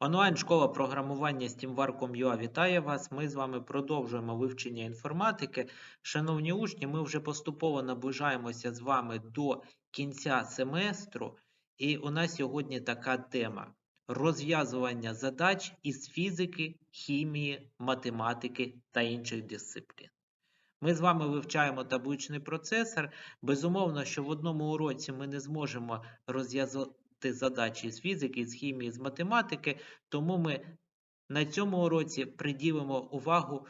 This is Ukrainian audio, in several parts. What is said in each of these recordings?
Онлайн-школа програмування SteamWar.com.ua вітає вас. Ми з вами продовжуємо вивчення інформатики. Шановні учні, ми вже поступово наближаємося з вами до кінця семестру, і у нас сьогодні така тема: розв'язування задач із фізики, хімії, математики та інших дисциплін. Ми з вами вивчаємо табличний процесор. Безумовно, що в одному уроці ми не зможемо розв'язати задачі з фізики, з хімії, з математики, тому ми на цьому уроці приділимо увагу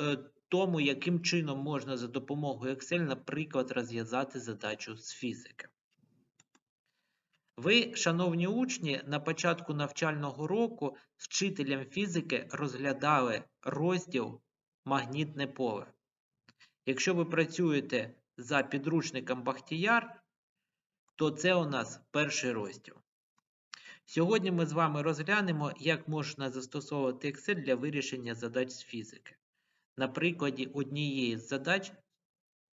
е, тому, яким чином можна за допомогою Excel, наприклад, розв'язати задачу з фізики. Ви, шановні учні, на початку навчального року з вчителем фізики розглядали розділ магнітне поле. Якщо ви працюєте за підручником Бахтіяр, то це у нас перший розділ. Сьогодні ми з вами розглянемо, як можна застосовувати Excel для вирішення задач з фізики. На прикладі однієї з задач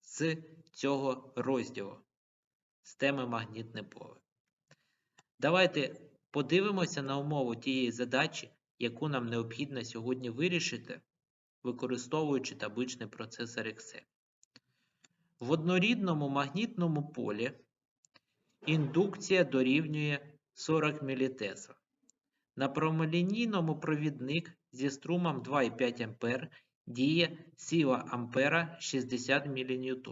з цього розділу з теми магнітне поле. Давайте подивимося на умову тієї задачі, яку нам необхідно сьогодні вирішити, використовуючи табличний процесор Excel. В однорідному магнітному полі індукція дорівнює 40 мілітесла. На прямолінійному провідник зі струмом 2,5 А діє сила ампера 60 мН.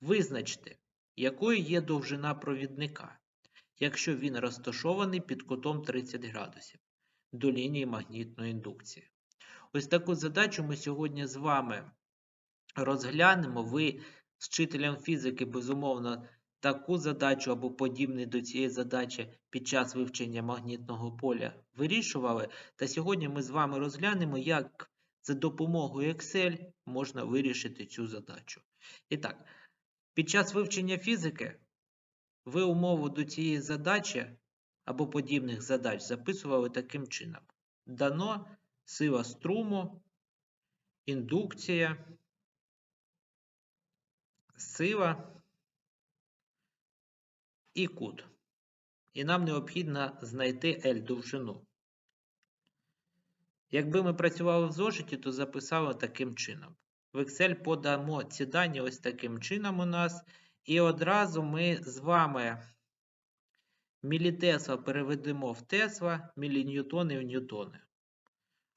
Визначте, якою є довжина провідника, якщо він розташований під кутом 30 градусів до лінії магнітної індукції. Ось таку задачу ми сьогодні з вами розглянемо. Ви з вчителем фізики, безумовно, таку задачу або подібний до цієї задачі під час вивчення магнітного поля вирішували. Та сьогодні ми з вами розглянемо, як за допомогою Excel можна вирішити цю задачу. І так, під час вивчення фізики ви умову до цієї задачі або подібних задач записували таким чином: дано сила струму, індукція, сила і кут. І нам необхідно знайти L довжину. Якби ми працювали в зошиті, то записали таким чином. В Excel подамо ці дані ось таким чином у нас. І одразу ми з вами мілітесла переведемо в Тесла, міліньютони в ньютони.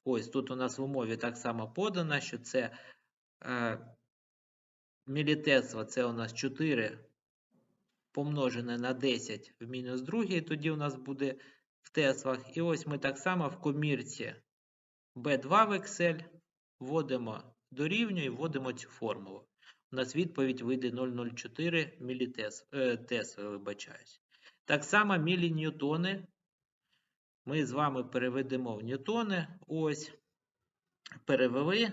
Ось тут у нас в умові так само подано, що це е, мілітесла це у нас 4 помножене на 10 в мінус 2, тоді у нас буде в теслах. І ось ми так само в комірці B2 в Excel вводимо дорівнює і вводимо цю формулу. У нас відповідь вийде 0,04 мілітес, е, Тесли, вибачаюсь. Так само міліньютони ми з вами переведемо в ньютони. Ось, перевели.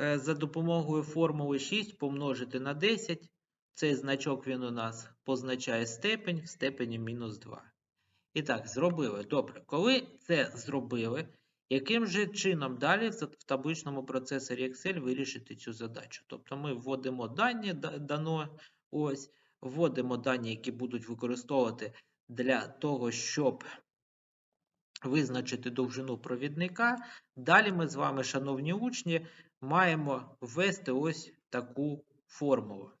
Е, за допомогою формули 6 помножити на 10. Цей значок він у нас позначає степень в степені мінус 2. І так, зробили. Добре, коли це зробили, яким же чином далі в табличному процесорі Excel вирішити цю задачу? Тобто ми вводимо дані, дано, ось, вводимо дані, які будуть використовувати для того, щоб визначити довжину провідника. Далі ми з вами, шановні учні, маємо ввести ось таку формулу.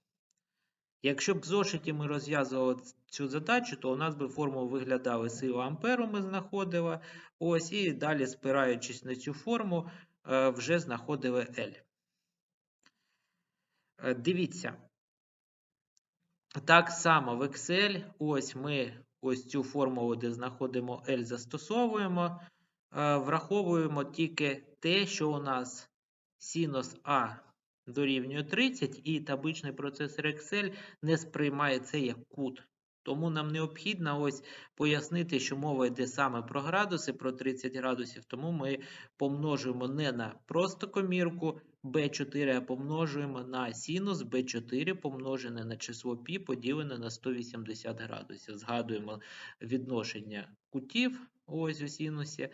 Якщо б в зошиті ми розв'язували цю задачу, то у нас би формула виглядала сила амперу ми знаходили. Ось, і далі, спираючись на цю форму, е, вже знаходили L. Е, дивіться. Так само в Excel, ось ми ось цю формулу, де знаходимо L, застосовуємо, е, враховуємо тільки те, що у нас синус А дорівнює 30, і табличний процесор Excel не сприймає це як кут. Тому нам необхідно ось пояснити, що мова йде саме про градуси, про 30 градусів, тому ми помножуємо не на просто комірку b4, а помножуємо на синус b4 помножене на число π поділене на 180 градусів. Згадуємо відношення кутів ось у синусі.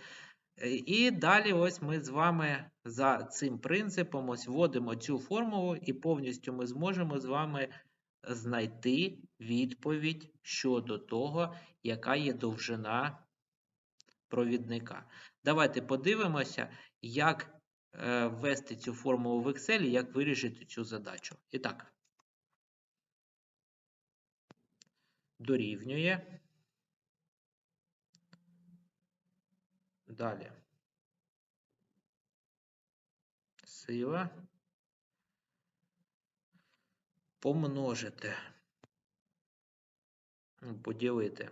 І далі ось ми з вами за цим принципом ось вводимо цю формулу, і повністю ми зможемо з вами знайти відповідь щодо того, яка є довжина провідника. Давайте подивимося, як е, ввести цю формулу в Excel і як вирішити цю задачу. І так, дорівнює. Далі. Сила. Помножити. Ну, Поділити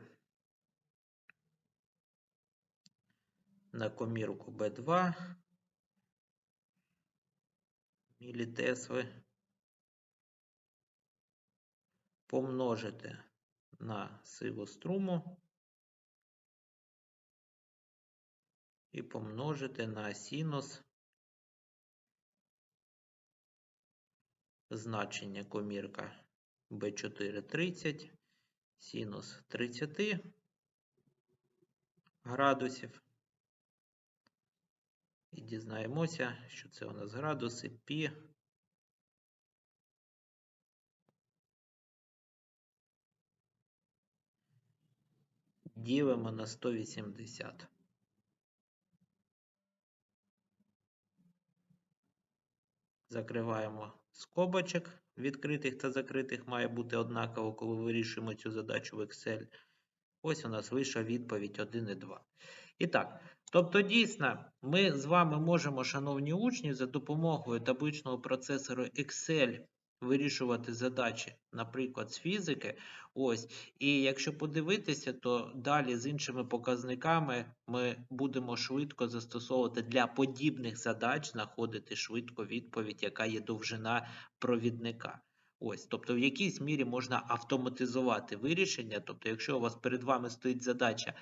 на комірку B2 мілітесли. Помножити на силу струму і помножити на синус значення комірка B4 30, синус 30 градусів. І дізнаємося, що це у нас градуси π ділимо на 180. Закриваємо скобочок. Відкритих та закритих має бути однаково, коли вирішуємо цю задачу в Excel. Ось у нас вийшла відповідь 1 і 2. І так, тобто, дійсно, ми з вами можемо, шановні учні, за допомогою табличного процесору Excel вирішувати задачі, наприклад, з фізики. Ось. І якщо подивитися, то далі з іншими показниками ми будемо швидко застосовувати для подібних задач, знаходити швидко відповідь, яка є довжина провідника. Ось, тобто в якійсь мірі можна автоматизувати вирішення. Тобто, якщо у вас перед вами стоїть задача,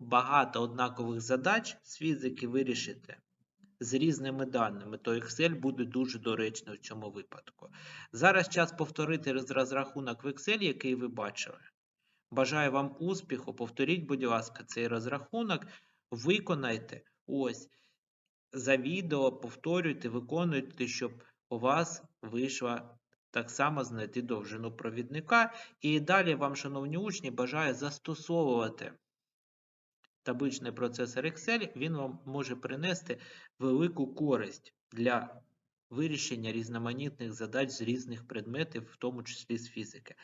багато однакових задач з фізики вирішити з різними даними, то Excel буде дуже доречний в цьому випадку. Зараз час повторити розрахунок в Excel, який ви бачили. Бажаю вам успіху. Повторіть, будь ласка, цей розрахунок. Виконайте ось за відео, повторюйте, виконуйте, щоб у вас вийшла так само знайти довжину провідника. І далі вам, шановні учні, бажаю застосовувати табличний процесор Excel, він вам може принести велику користь для вирішення різноманітних задач з різних предметів, в тому числі з фізики.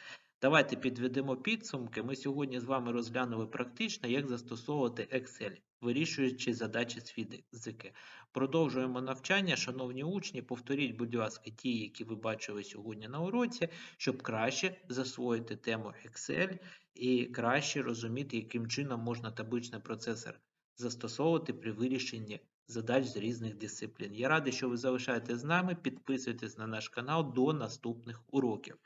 Давайте підведемо підсумки. Ми сьогодні з вами розглянули практично, як застосовувати Excel, вирішуючи задачі з фізики. Продовжуємо навчання. Шановні учні, повторіть, будь ласка, ті, які ви бачили сьогодні на уроці, щоб краще засвоїти тему Excel і краще розуміти, яким чином можна табличний процесор застосовувати при вирішенні задач з різних дисциплін. Я радий, що ви залишаєтесь з нами. Підписуйтесь на наш канал до наступних уроків.